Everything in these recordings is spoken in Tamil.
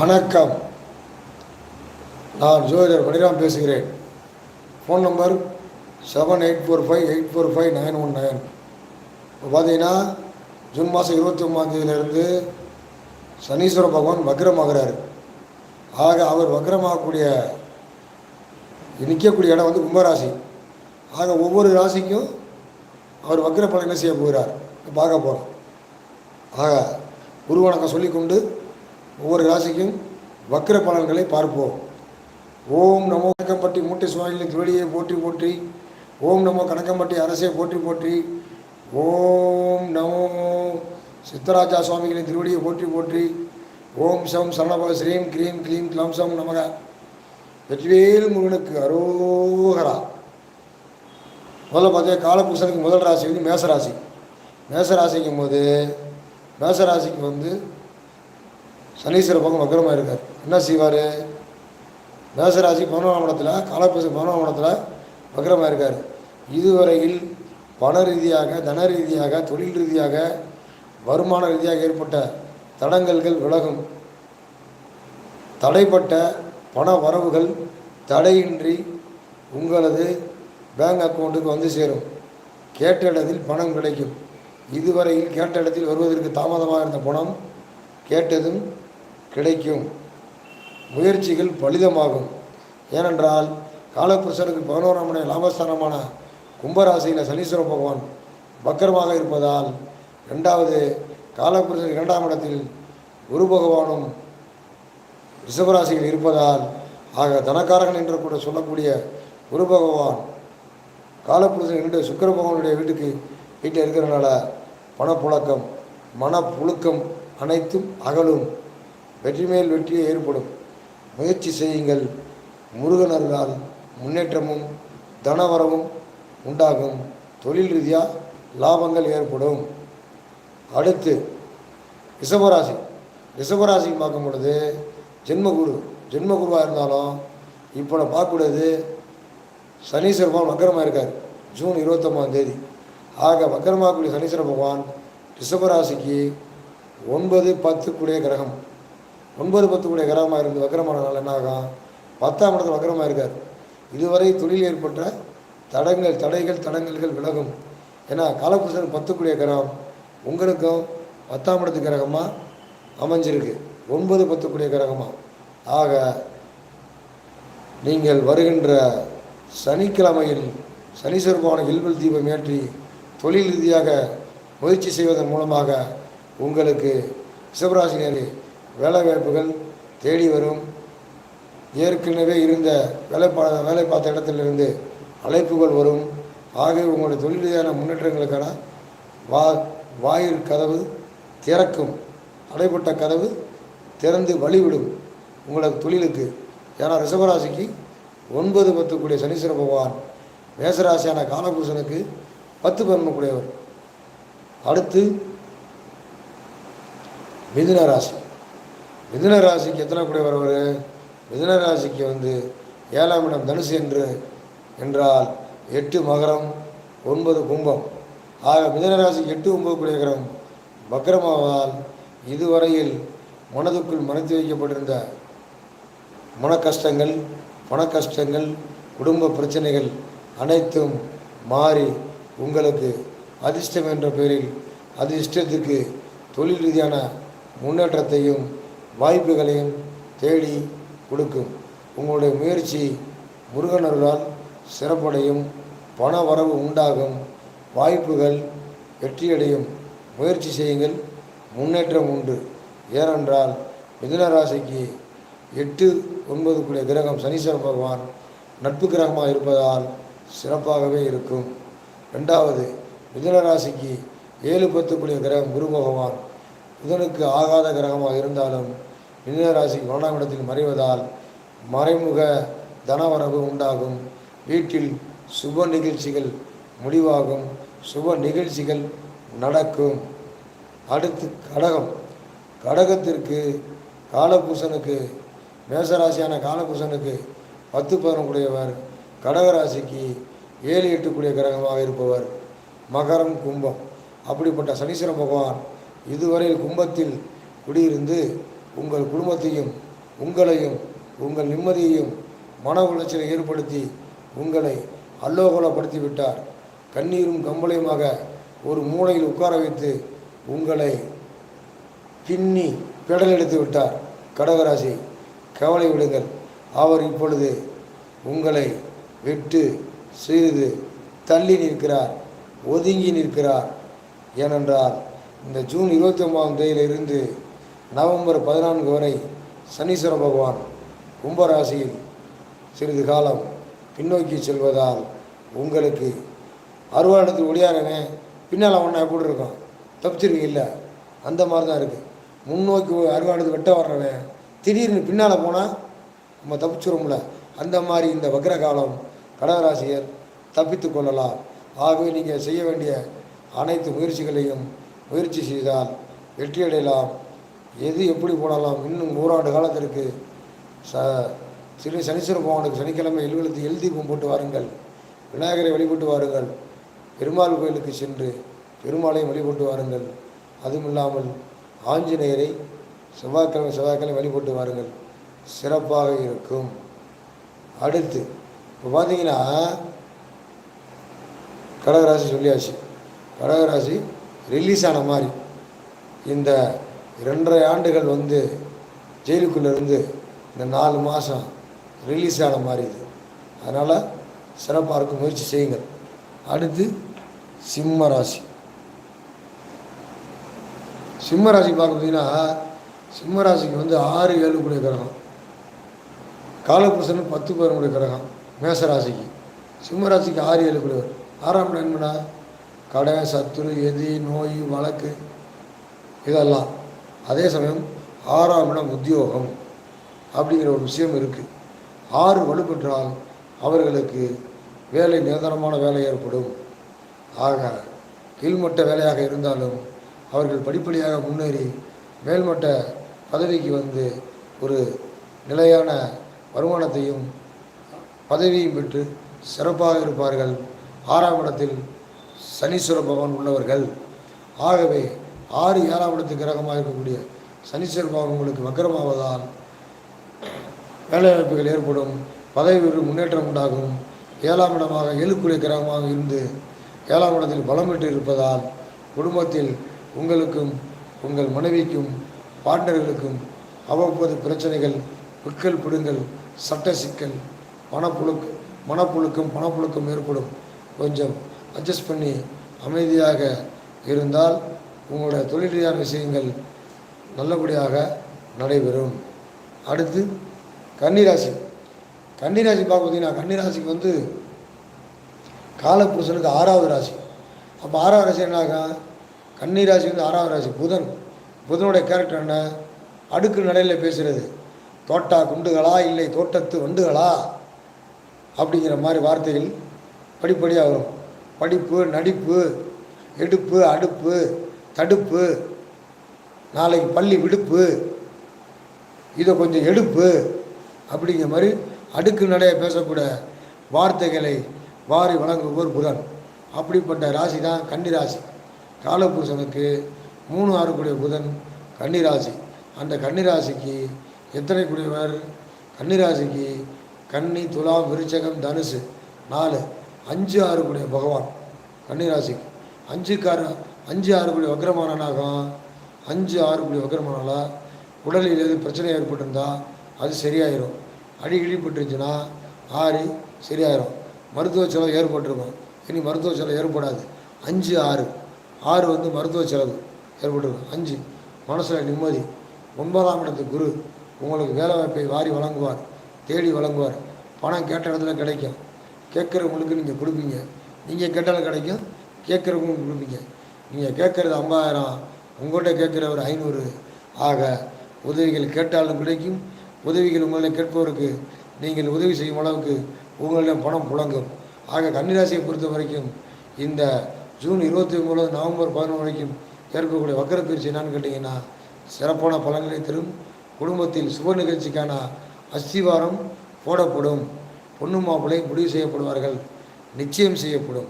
வணக்கம். நான் ஜோதிடர் மணிராம் பேசுகிறேன். Phone number seven eight four five eight four five nine one nine இப்போ பார்த்தீங்கன்னா ஜூன் மாதம் இருபத்தி ஒம்பதாந்தேதியிலேருந்து சனீஸ்வர பகவான் வக்ரமாகிறார். ஆக அவர் வக்ரமாகக்கூடிய நிற்கக்கூடிய இடம் வந்து கும்பராசி. ஆக ஒவ்வொரு ராசிக்கும் அவர் வக்ர பலனை செய்ய போகிறார்? பார்க்க போகிறோம் ஆக குரு வணக்கம் சொல்லிக்கொண்டு ஒவ்வொரு ராசிக்கும் வக்கர பலன்களை பார்ப்போம். ஓம் நமோ கணக்கம்பட்டி மூட்டை சுவாமிகளின் திருவடியை போற்றி போற்றி ஓம் நமோ கணக்கம்பட்டி அரசை போற்றி போற்றி ஓம் நமோ சித்தராஜா சுவாமிகளின் திருவடியை போற்றி போற்றி ஓம் சம் சரணப ஸ்ரீம் க்ரீம் கிளீம் கிளம் சம் நமக. வெற்றிவேல் முருகனுக்கு அரோகரா. முதல்ல பார்த்தீங்கன்னா காலபுருஷனுக்கு முதல் ராசி வந்து மேசராசி. மேசராசிக்கும் போது மேசராசிக்கு வந்து சனீஸ்வர பக்கம் வக்கரமாக இருக்கார். என்ன செய்வார்? மேசராசி பதினொன்றாம் இடத்துல காலபுருஷன் பதினொன்றாம் இடத்துல வக்கரமாக இருக்கார். இதுவரையில் பண ரீதியாக தன ரீதியாக தொழில் ரீதியாக வருமான ரீதியாக ஏற்பட்ட தடங்கல்கள் விலகும். தடைப்பட்ட பண வரவுகள் தடையின்றி உங்களது பேங்க் அக்கௌண்ட்டுக்கு வந்து சேரும். கேட்ட இடத்தில் பணம் கிடைக்கும். இதுவரையில் கேட்ட இடத்தில் வருவதற்கு தாமதமாக இருந்த பணம் கேட்டதும் கிடைக்கும். முயற்சிகள் பலிதமாகும். ஏனென்றால் காலபுருஷனுக்கு பதினோராம் மணி லாபஸ்தானமான கும்பராசியில் சனீஸ்வர பகவான் பக்கரமாக இருப்பதால் ரெண்டாவது காலபுருஷன் இரண்டாம் இடத்தில் குரு பகவானும் ரிஷபராசியில் இருப்பதால் ஆக தனக்காரகன் என்று கூட சொல்லக்கூடிய குரு பகவான் காலப்புருஷன் இரண்டு சுக்கர பகவானுடைய வீட்டுக்கு வீட்டில் இருக்கிறனால பணப்புழக்கம் மனப்புழுக்கம் அனைத்தும் அகலும். வெற்றி மேல் வெற்றியே ஏற்படும். முயற்சி செய்யுங்கள். முருகனர்களால் முன்னேற்றமும் தனவரவும் உண்டாகும். தொழில் ரீதியாக லாபங்கள் ஏற்படும். அடுத்து ரிஷபராசி. ரிஷபராசிக்கு பார்க்கும் பொழுது ஜென்மகுரு ஜென்மகுருவாக இருந்தாலும் இப்போ நான் பார்க்கக்கூடாது சனீஸ்வர பகவான் வக்கரமாக இருக்கார். ஜூன் இருபத்தொம்பதாம் தேதி. ஆக வக்கரமாகக்கூடிய சனீஸ்வர பகவான் ரிஷபராசிக்கு ஒன்பது பத்து கிரகம். ஒன்பது பத்து கிரகமாக இருந்து வக்கரமானனால என்ன ஆகும் பத்தாம் இடத்துல வக்கரமாக இருக்கார். இதுவரை தொழில் ஏற்பட்ட தடங்கள் தடைகள் தடங்கல்கள் விலகும். ஏன்னா காலபுருஷன் பத்துக்குடிய கிரகம். உங்களுக்கும் பத்தாம் இடத்து கிரகமாக அமைஞ்சிருக்கு. ஒன்பது பத்துக்குடிய கிரகமாக ஆக நீங்கள் வருகின்ற சனிக்கிழமையில் சனீஸ்வர இல்வல் தீபம் ஏற்றி தொழில் ரீதியாக முயற்சி செய்வதன் மூலமாக உங்களுக்கு சிவராசினியரை வேலைவாய்ப்புகள் தேடி வரும். ஏற்கனவே இருந்த வேலை பா வேலை பார்த்த இடத்திலிருந்து அழைப்புகள் வரும். ஆகவே உங்களுடைய தொழில் ரீதியான முன்னேற்றங்களுக்கான வா வாயில் கதவு திறக்கும். அடைப்பட்ட கதவு திறந்து வழிவிடும். உங்களது தொழிலுக்கு ஏன்னா ரிஷபராசிக்கு ஒன்பது பத்து கூடிய சனீஸ்வர பகவான் மேசராசியான காலபுருஷனுக்கு பத்து பெருமக்கூடியவர் அடுத்து மிதுன ராசி மிதுன ராசிக்கு எத்தனை கூட அவர் மிதுன ராசிக்கு வந்து ஏழாம் இடம் தனுசு என்று என்றால் எட்டு மகரம் ஒன்பது கும்பம். ஆக மிதுன ராசிக்கு எட்டு ஒன்பது கூடிய கிரகம் வக்கரமாவதால் இதுவரையில் மனதுக்குள் மறைத்து வைக்கப்பட்டிருந்த மன கஷ்டங்கள் பண கஷ்டங்கள் குடும்ப பிரச்சனைகள் அனைத்தும் மாறி உங்களுக்கு அதிர்ஷ்டம் என்ற பெயரில் அதிர்ஷ்டத்துக்கு தொழில் ரீதியான முன்னேற்றத்தையும் வாய்ப்புகளையும் தேடி கொடுக்கும். உங்களுடைய முயற்சி முருகனர்களால் சிறப்படையும் பண வரவு உண்டாகும். வாய்ப்புகள் வெற்றியடையும். முயற்சி செய்யுங்கள். முன்னேற்றம் உண்டு. ஏனென்றால் மிதுன ராசிக்கு எட்டு ஒன்பது கிரகம் சனீஸ்வர பகவான் நட்பு கிரகமாக இருப்பதால் சிறப்பாகவே இருக்கும். ரெண்டாவது மிதுன ராசிக்கு ஏழு பத்து கிரகம் குரு பகவான். புதனுக்கு ஆகாத கிரகமாக இருந்தாலும் மிதுன ராசிக்கு இடத்தில் மறைவதால் மறைமுக தனவரவு உண்டாகும். வீட்டில் சுப நிகழ்ச்சிகள் முடிவாகும். சுப நிகழ்ச்சிகள் நடக்கும். அடுத்து கடகம். கடகத்திற்கு காலபூசனுக்கு மேசராசியான காலபூசனுக்கு பத்து பதினொன்றுடையவர் கடகராசிக்கு ஏழு எட்டுக்குடிய கிரகமாக இருப்பவர். மகரம் கும்பம். அப்படிப்பட்ட சனீஸ்வர பகவான் இதுவரையில் கும்பத்தில் குடியிருந்து உங்கள் குடும்பத்தையும் உங்களையும் உங்கள் நிம்மதியையும் மன உளைச்சலை ஏற்படுத்தி உங்களை அல்லோகலப்படுத்திவிட்டார். கண்ணீரும் கம்பளையுமாக ஒரு மூலையில் உட்கார வைத்து உங்களை பின்னி பெடல் எடுத்து விட்டார். கடகராசி கவலை விடுங்கள். அவர் இப்பொழுது உங்களை விட்டு சிறிது தள்ளி நிற்கிறார் ஒதுங்கி நிற்கிறார். ஏனென்றால் இந்த ஜூன் இருபத்தி ஒன்பதாம் தேதியிலிருந்து நவம்பர் பதினான்கு வரை சனீஸ்வர பகவான் கும்பராசியில் சிறிது காலம் பின்னோக்கி செல்வதால் உங்களுக்கு அறுவாடத்தில் ஒளியாரனே பின்னால் ஒன்றா எப்படி இருக்கும் தப்பிச்சிருக்கீல்ல அந்த மாதிரி தான் இருக்குது முன்னோக்கி அறுவாடத்து வெட்ட வர்றவன் திடீர்னு பின்னால் போனால் நம்ம தப்பிச்சிரும்ல அந்த மாதிரி இந்த வக்ர காலம் கடகராசியர் தப்பித்து கொள்ளலாம். ஆகவே நீங்கள் செய்ய வேண்டிய அனைத்து முயற்சிகளையும் முயற்சி செய்தால் வெற்றியடையலாம் எது எப்படி போடலாம் இன்னும் நூறாண்டு காலத்திற்கு ச சிறு சனீஸ்வர பகவானுக்கு சனிக்கிழமை எழுவெழுத்து எழுதிப்பும் போட்டு வாருங்கள். விநாயகரை வழிபட்டு வாருங்கள். பெருமாள் கோயிலுக்கு சென்று பெருமாளையும் வழிபட்டு வாருங்கள். அதுவும் இல்லாமல் ஆஞ்சநேயரை செவ்வாய்க்கிழமை செவ்வாய்க்கிழமை வழிபட்டு வாருங்கள். சிறப்பாக இருக்கும். அடுத்து இப்போ பார்த்தீங்கன்னா கடகராசி சொல்லியாச்சு. கடகராசி ரிலீஸ் ஆன மாதிரி. இந்த ரெண்டரை ஆண்டுகள் வந்து ஜெயிலுக்குள்ளேருந்து இந்த நாலு மாதம் ரிலீஸ் ஆன மாதிரி இது. அதனால் சிறப்பாக இருக்கும் முயற்சி செய்யுங்கள். அடுத்து சிம்ம ராசி. சிம்ம ராசி பார்க்க பார்த்தீங்கன்னா சிம்ம ராசிக்கு வந்து ஆறு ஏழு கூடிய கிரகம். காலபுருஷன் பத்து பேருடைய கிரகம் மேச ராசிக்கு. சிம்ம ராசிக்கு ஆறு ஏழு கூடியவர் ஆறாம் இடம் என்னடா கடை சத்துரு எதி நோய் வழக்கு இதெல்லாம். அதே சமயம் ஆறாம் இடம் உத்தியோகம் அப்படிங்கிற ஒரு விஷயம் இருக்குது ஆறு வலுப்பெற்றால் அவர்களுக்கு வேலை நிரந்தரமான வேலை ஏற்படும். ஆக கீழ்மட்ட வேலையாக இருந்தாலும் அவர்கள் படிப்படியாக முன்னேறி மேல்மட்ட பதவிக்கு வந்து ஒரு நிலையான வருமானத்தையும் பதவியும் பெற்று சிறப்பாக இருப்பார்கள். ஆறாம் இடத்தில் சனீஸ்வர பகவான் உள்ளவர்கள். ஆகவே ஆறு ஏழாம் இடத்து கிரகமாக இருக்கக்கூடிய சனீஸ்வர உங்களுக்கு வக்கரமாவதால் வேலைவாய்ப்புகள் ஏற்படும் பதவி உயர்வு முன்னேற்றம் உண்டாகும். ஏழாம் இடமாக எழுக்குரிய கிரகமாக இருந்து ஏழாம் இடத்தில் பலம் பெற்று இருப்பதால் குடும்பத்தில் உங்களுக்கும் உங்கள் மனைவிக்கும் பார்ட்னர்களுக்கும் அவ்வப்போது பிரச்சனைகள் விக்கல் பிடுங்கல் சட்ட சிக்கல் மனப்புழுக்கு மனப்புழுக்கம் பணப்புழுக்கம் ஏற்படும். கொஞ்சம் அட்ஜஸ்ட் பண்ணி அமைதியாக இருந்தால் உங்களுடைய தொழில் ரீதியான விஷயங்கள் நல்லபடியாக நடைபெறும். அடுத்து கன்னிராசி. கன்னிராசி பார்க்க பார்த்தீங்கன்னா கன்னிராசிக்கு வந்து காலப்புருஷனுக்கு ஆறாவது ராசி. அப்போ ஆறாவது ராசி என்னாகா கன்னிராசி வந்து ஆறாவது ராசி. புதன். புதனுடைய கேரக்டர் என்ன? அடுக்கு நடையில் பேசுகிறது தோட்டா குண்டுகளா? இல்லை தோட்டத்து வண்டுகளா? அப்படிங்கிற மாதிரி வார்த்தைகள் படிப்படியாக வரும். படிப்பு நடிப்பு எடுப்பு அடுப்பு தடுப்பு நாளைக்கு பள்ளி விடுப்பு இதை கொஞ்சம் எடுப்பு அப்படிங்கிற மாதிரி அடுக்கு நடைய பேசக்கூடிய வார்த்தைகளை வாரி வழங்குவோர் புதன். அப்படிப்பட்ட ராசி தான் கன்னி ராசி காலபுருஷனுக்கு மூணு ஆறுக்குடைய புதன் கன்னி ராசி அந்த கன்னி ராசிக்கு எத்தனை குடியவர்? கன்னி ராசிக்கு கன்னி துலாம் விருச்சகம் தனுசு நாலு. அஞ்சு ஆறுக்குடைய பகவான் கன்னி ராசிக்கு அஞ்சுக்கார அஞ்சு ஆறு கூடிய வக்ரமானாகும் அஞ்சு ஆறு கூடிய வக்ரமானால உடலில் எது பிரச்சனை ஏற்பட்டிருந்தால் அது சரியாயிரும். அடி இழிப்பட்டுருந்துச்சுன்னா ஆறு சரியாயிரும். மருத்துவ செலவு ஏற்பட்டிருக்கும். இனி மருத்துவ செலவு ஏற்படாது. அஞ்சு ஆறு. ஆறு வந்து மருத்துவ செலவு ஏற்பட்டிருக்கும். அஞ்சு. மனசில் நிம்மதி. ஒன்பதாம் இடத்து குரு. உங்களுக்கு வேலை வாய்ப்பை வாரி வழங்குவார். தேடி வழங்குவார். பணம் கேட்ட இடத்துல கிடைக்கும். கேட்குறவங்களுக்கு நீங்கள் கொடுப்பீங்க. நீங்கள் கேட்டாலும் கிடைக்கும். கேட்குறவங்களுக்கு கொடுப்பீங்க. நீங்கள் கேட்குறது ஐம்பதாயிரம் உங்கள்கிட்ட கேட்குற ஒரு ஐநூறு. ஆக உதவிகள் கேட்டாலும் கிடைக்கும். உதவிகள் உங்களிடம் கேட்பவருக்கு நீங்கள் உதவி செய்யும் அளவுக்கு உங்களிடம் பணம் புழங்கும். ஆக கன்னிராசியை பொறுத்த வரைக்கும் இந்த ஜூன் இருபத்தி ஒம்பது நவம்பர் பதினொன்று வரைக்கும் ஏற்கக்கூடிய வக்கரப்பயிற்சி என்னன்னு கேட்டிங்கன்னா சிறப்பான பலன்களை தரும். குடும்பத்தில் சுப நிகழ்ச்சிக்கான அஸ்திவாரம் போடப்படும். பொண்ணு மாப்பிள்ளை முடிவு செய்யப்படுவார்கள். நிச்சயம் செய்யப்படும்.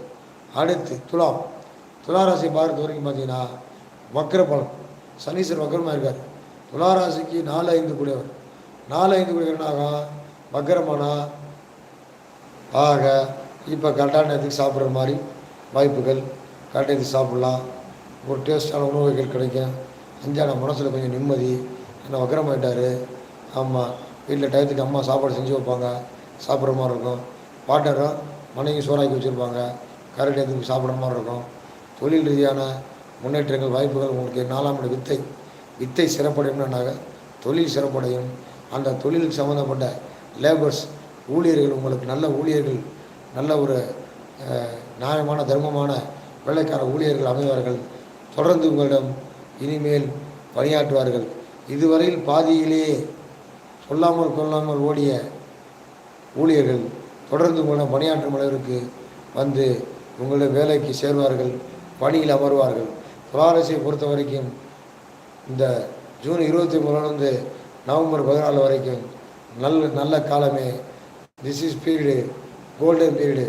அடுத்து துலாம். துளாராசி பார்த்த வரைக்கும் பார்த்தீங்கன்னா வக்கர பலம் சனீஸ்வர் வக்கரமாக இருக்கார். துளாராசிக்கு நாலு ஐந்து கூடியவர். நாலு ஐந்து குடிக்கிறனாகும் வக்கரமானா ஆக இப்போ கரெக்டான நேரத்துக்கு சாப்பிட்ற மாதிரி வாய்ப்புகள் கரெக்டாக நேரத்துக்கு சாப்பிட்லாம். ஒரு டேஸ்டான உணவுகள் கிடைக்கும். செஞ்சால் மனசில் கொஞ்சம் நிம்மதி. என்ன வக்கரமாயிட்டார் ஆமாம் வீட்டில் டயத்துக்கு அம்மா சாப்பாடு செஞ்சு வைப்பாங்க. சாப்பிட்ற மாதிரி இருக்கும். பாட்டரும் மனைவி சோறாக்கி வச்சுருப்பாங்க. கரெக்ட் நேரத்துக்கு சாப்பிட்ற மாதிரி இருக்கும். தொழில் ரீதியான முன்னேற்றங்கள் வாய்ப்புகள் உங்களுக்கு நாலாம் இட வித்தை. வித்தை சிறப்படையும்னாங்க தொழில் சிறப்படையும். அந்த தொழிலுக்கு சம்மந்தப்பட்ட லேபர்ஸ் ஊழியர்கள் உங்களுக்கு நல்ல ஊழியர்கள் நல்ல ஒரு நியாயமான தர்மமான வேலைக்கார ஊழியர்கள் அமைவார்கள். தொடர்ந்து உங்களிடம் இனிமேல் பணியாற்றுவார்கள். இதுவரையில் பாதியிலேயே சொல்லாமல் கொள்ளாமல் ஓடிய ஊழியர்கள் தொடர்ந்து உங்களிடம் பணியாற்றும் அளவிற்கு வந்து உங்களுடைய வேலைக்கு சேர்வார்கள். பணியில் அமர்வார்கள். துளாரசியை பொறுத்த வரைக்கும் இந்த ஜூன் இருபத்தி மூணுலேருந்து நவம்பர் பதினாலு வரைக்கும் நல்ல நல்ல காலமே. This is period golden period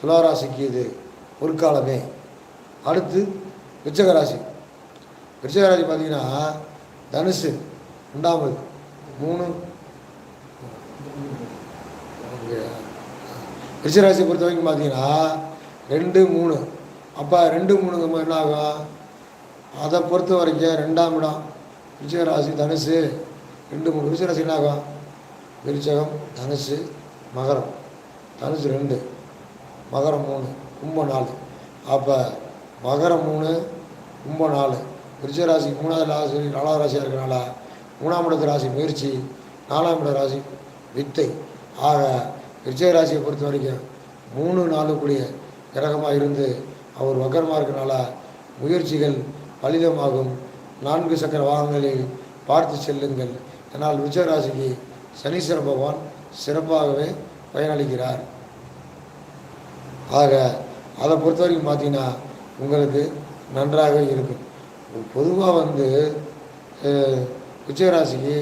துளாராசிக்கு இது பொற்காலமே அடுத்து விச்சகராசி விச்சகராசி பார்த்திங்கன்னா தனுசு ரெண்டாவது மூணு. ரிஷராசியை பொறுத்த வரைக்கும் பார்த்தீங்கன்னா ரெண்டு மூணு. அப்போ ரெண்டு மூணு என்ன ஆகும் அதை பொறுத்த வரைக்கும் ரெண்டாம் இடம் ரிஷராசி தனுசு. ரெண்டு மூணு ரிஷராசி என்ன ஆகும் விருச்சகம் தனுசு மகரம். தனுசு ரெண்டு மகரம் மூணு கும்பம் நாலு. அப்போ மகரம் மூணு கும்பம் நாலு. விருச்சராசி மூணாவது ராசி நாலாவது ராசியாக இருக்கனால மூணாம் இடத்து ராசி முயற்சி நாலாம் இட ராசி வித்தை. ஆக விருச்சிக ராசியை பொறுத்த வரைக்கும் மூணு நாலு கூடிய கிரகமாக இருந்து அவர் வக்கரமாக இருக்கிறனால முயற்சிகள் பலிதமாகும். நான்கு சக்கர வாகனங்களில் பார்த்து செல்லுங்கள். ஆனால் விஜயராசிக்கு சனீஸ்வர பகவான் சிறப்பாகவே பயனளிக்கிறார். ஆக அதை பொறுத்த வரைக்கும் பார்த்தீங்கன்னா உங்களுக்கு நன்றாக இருக்கும். பொதுவாக வந்து அஹ், விருச்சிகராசிக்கு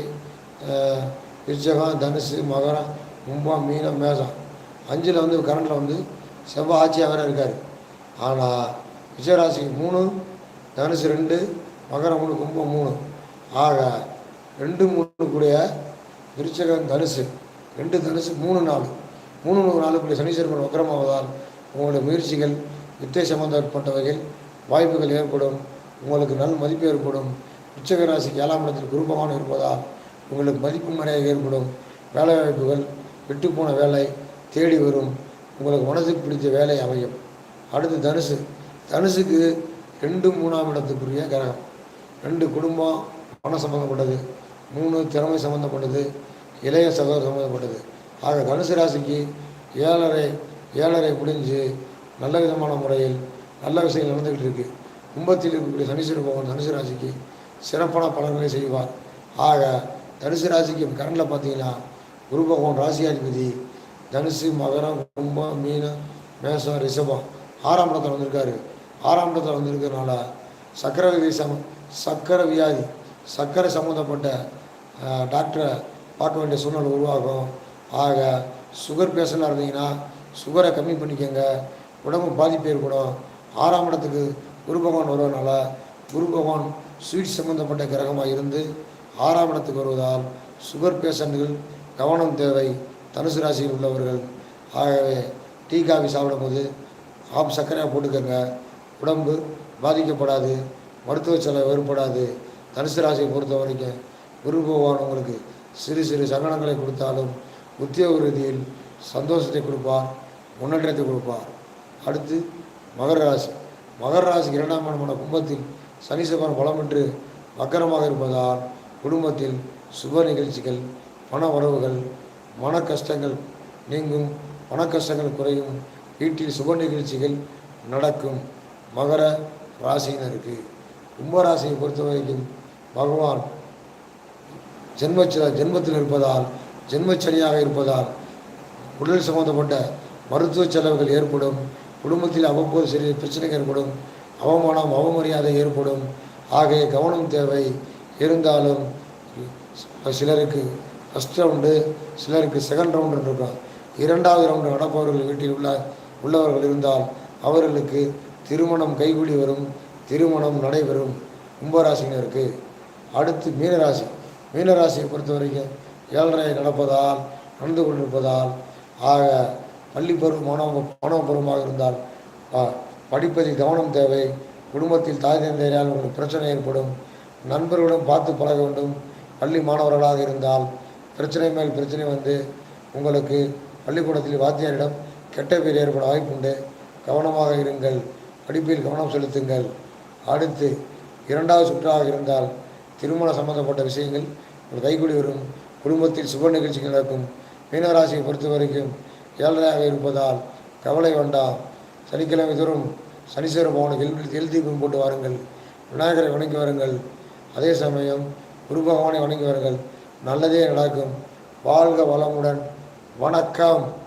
விருச்சகம் தனுசு மகரம் கும்பம் மீனம் மேசம். அஞ்சில் வந்து கரண்டில் வந்து செவ்வாய் ஆட்சியாக இருக்கார். ஆனால் விஜயராசிக்கு மூணு தனுசு ரெண்டு மகரம் மூணு கும்பம் மூணு. ஆக ரெண்டு மூணு கூடிய விருச்சகம் தனுசு. ரெண்டு தனுசு மூணு நாள் மூணு மூணு நாலு கூடிய சனீஸ்வரன் வக்கரமாவதால் உங்களுடைய முயற்சிகள் வித்தை சம்பந்தப்பட்டவைகள் வாய்ப்புகள் ஏற்படும் உங்களுக்கு நல் மதிப்பு ஏற்படும். உச்சக ராசிக்கு ஏழாம் இடத்தில் குருபகவான் இருப்பதால் உங்களுக்கு மதிப்பு மரியாதை ஏற்படும். வேலை வாய்ப்புகள் விட்டுப்போன வேலை தேடி வரும். உங்களுக்கு மனதுக்கு பிடித்த வேலை அமையும். அடுத்து தனுசு. தனுசுக்கு ரெண்டு மூணாம் இடத்துக்குரிய கிரகம். ரெண்டு குடும்பம் பணம் சம்மந்தப்பட்டது மூணு திறமை சம்மந்தப்பட்டது இளைய சகோதரர் சம்மந்தப்பட்டது ஆக தனுசு ராசிக்கு ஏழரை ஏழரை முடிஞ்சு நல்ல விதமான முறையில் நல்ல விஷயங்கள் நடந்துக்கிட்டு இருக்கு. கும்பத்தில் இருக்கக்கூடிய சனீஸ்வர பகவான் தனுசு ராசிக்கு சிறப்பான பலன்களை செய்வார். ஆக தனுசு ராசிக்கு கரண்டில் பார்த்தீங்கன்னா குரு பகவான் ராசியாதிபதி தனுசு மகரம் கும்பம் மீனம் மேசம் ரிஷபம். ஆறாம் இடத்துல வந்திருக்காரு. ஆறாம் இடத்துல வந்திருக்கிறதுனால சக்கரை வியாதி சம சக்கரை வியாதி சர்க்கரை சம்மந்தப்பட்ட டாக்டரை பார்க்க வேண்டிய சூழ்நிலை உருவாகும். ஆக சுகர் பேஷண்டாக இருந்தீங்கன்னா சுகரை கம்மி பண்ணிக்கோங்க. உடம்பு பாதிப்பு ஏற்படும். ஆறாம் இடத்துக்கு குரு பகவான் வருவதனால குரு பகவான் ஸ்வீட் சம்மந்தப்பட்ட கிரகமாக இருந்து ஆறாம் இடத்துக்கு வருவதால் சுகர் பேஷண்ட்டுகள் கவனம் தேவை. தனுசு ராசியில் உள்ளவர்கள். ஆகவே டீ காஃபி சாப்பிடும்போது ஆப் சர்க்கரையாக போட்டுக்கோங்க. உடம்பு பாதிக்கப்படாது. மருத்துவ செலவு ஏற்படாது. தனுசு ராசியை பொறுத்த வரைக்கும் குரு பகவான் உங்களுக்கு சிறு சிறு சங்கடங்களை கொடுத்தாலும் உத்தியோக ரீதியில் சந்தோஷத்தை கொடுப்பார் முன்னேற்றத்தை கொடுப்பார். அடுத்து மகர ராசி. மகர ராசிக்கு இரண்டாம் இடமான கும்பத்தில் சனீஸ்வரன் பலமின்று மக்கரமாக இருப்பதால் குடும்பத்தில் சுப நிகழ்ச்சிகள் பண உறவுகள் மன கஷ்டங்கள் நீங்கும். பண கஷ்டங்கள் குறையும். வீட்டில் சுப நிகழ்ச்சிகள் நடக்கும் மகர ராசியினருக்கு. கும்பராசியை பொறுத்தவரைக்கும் பகவான் ஜென்மச்ச ஜென்மத்தில் இருப்பதால் ஜென்மச்சனியாக இருப்பதால் உடல் சம்பந்தப்பட்ட மருத்துவ செலவுகள் ஏற்படும். குடும்பத்தில் அவ்வப்போது சிறிய பிரச்சனைகள் ஏற்படும். அவமானம் அவமரியாதை ஏற்படும். ஆகிய கவனம் தேவை. இருந்தாலும் சிலருக்கு ஃபஸ்ட் ரவுண்டு சிலருக்கு செகண்ட் ரவுண்டு இருக்கும் இரண்டாவது ரவுண்டு நடப்பவர்கள் வீட்டில் உள்ள உள்ளவர்கள் இருந்தால் அவர்களுக்கு திருமணம் கைகூடி வரும் திருமணம் நடைபெறும் கும்பராசினருக்கு அடுத்து மீனராசி. மீனராசியை பொறுத்த வரைக்கும் ஏழரை நடப்பதால் நடந்து கொண்டிருப்பதால் ஆக பள்ளி பருவம் மாணவ மாணவ பருவமாக இருந்தால் படிப்பதில் கவனம் தேவை. குடும்பத்தில் தாய் தந்தையால் உங்களுக்கு பிரச்சனை ஏற்படும். நண்பர்களுடன் பார்த்து பழக வேண்டும். பள்ளி மாணவர்களாக இருந்தால் பிரச்சனை மேல் பிரச்சனை வந்து உங்களுக்கு பள்ளிக்கூடத்தில் வாத்தியாரிடம் கெட்ட பேர் ஏற்பட வாய்ப்புண்டு. கவனமாக இருங்கள். படிப்பில் கவனம் செலுத்துங்கள். அடுத்து இரண்டாவது சுற்றாக இருந்தால் திருமண சம்பந்தப்பட்ட விஷயங்கள் ஒரு கைகூடி வரும். குடும்பத்தில் சுப நிகழ்ச்சிகள் நடக்கும். மீனராசியை பொறுத்த வரைக்கும் ஏழரையாக இருப்பதால் கவலை வேண்டாம். சனிக்கிழமை தோறும் சனீஸ்வர பவனுக்கு எல் எல் போட்டு வாருங்கள். விநாயகரை வணங்கி வாருங்கள். அதே சமயம் குரு பகவானை வணங்கி வாருங்கள். நல்லதே நடக்கும். வாழ்க வளமுடன். வணக்கம்.